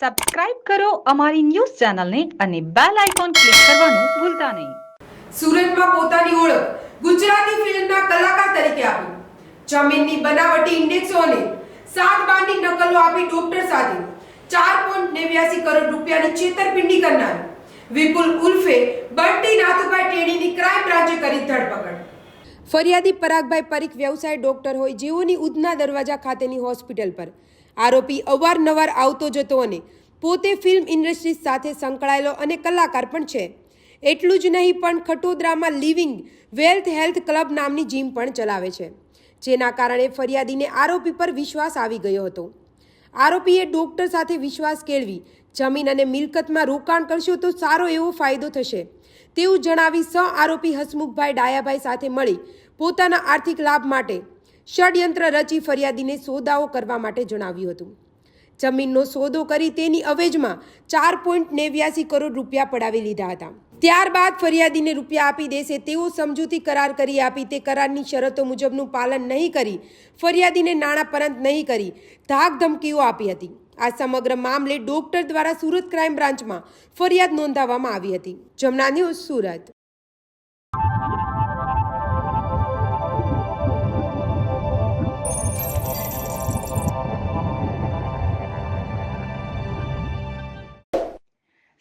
Subscribe કરો અમારી news ચેનલને અને બેલ આઇકોન ક્લિક કરવાનું ભૂલતા નહીં. સુરતમાં પોતાની ઓળખ ગુજરાતી ફિલ્મના કલાકાર તરીકે આપી. જમીનની બનાવટી ઇન્ડેક્સો અને સાત બારની નકલો આપી ડોક્ટર સાથે ચાર પોઈન્ટ નેવ્યાસી કરોડ રૂપિયાની છેતરપિંડી કરનાર વિપુલ ઉલ્ફે બંટી નાથુભાઈ ટેડીની ક્રાઇમ બ્રાન્ચે કરી ધરપકડ. ફરિયાદી પરાગભાઈ પરીખ વ્યવસાય ડોક્ટર હોય જેઓની ઉધના દરવાજા ખાતેની હોસ્પિટલ પર. આરોપી અવારનવાર આવતો જતો અને પોતે ફિલ્મ ઇન્ડસ્ટ્રી સાથે સંકળાયેલો અને કલાકાર પણ છે. એટલું જ નહીં, પણ ખટોદરામાં લિવિંગ વેલ્થ હેલ્થ ક્લબ નામની જીમ પણ ચલાવે છે. જેના કારણે ફરિયાદીને આરોપી પર વિશ્વાસ આવી ગયો હતો. આરોપીએ ડોક્ટર સાથે વિશ્વાસ કેળવી. જમીન અને મિલકતમાં રોકાણ કરશો તો સારો એવો ફાયદો થશે. તેવું જણાવી સ આરોપી હસમુખભાઈ ડાયાભાઈ સાથે મળી પોતાના આર્થિક લાભ માટે ષડયંત્ર રચી ફરિયાદીને સોદાઓ કરવા માટે જણાવ્યું હતું. જમીનનો સોદો કરી તેની અવેજમાં ચાર પોઈન્ટ નેવ્યાસી કરોડ રૂપિયા પડાવી લીધા હતા. ત્યારબાદ ફરિયાદીને રૂપિયા આપી દેશે તેવો સમજૂતી કરાર કરી આપી. તે કરારની શરતો મુજબનું પાલન નહીં કરી, ફરિયાદીને નાણાં પરંત નહીં કરી ધાક ધમકીઓ આપી હતી. આ સમગ્ર મામલે ડોક્ટર દ્વારા સુરત ક્રાઇમ બ્રાન્ચમાં ફરિયાદ નોંધાવવામાં આવી હતી. જમના ન્યૂઝ સુરત.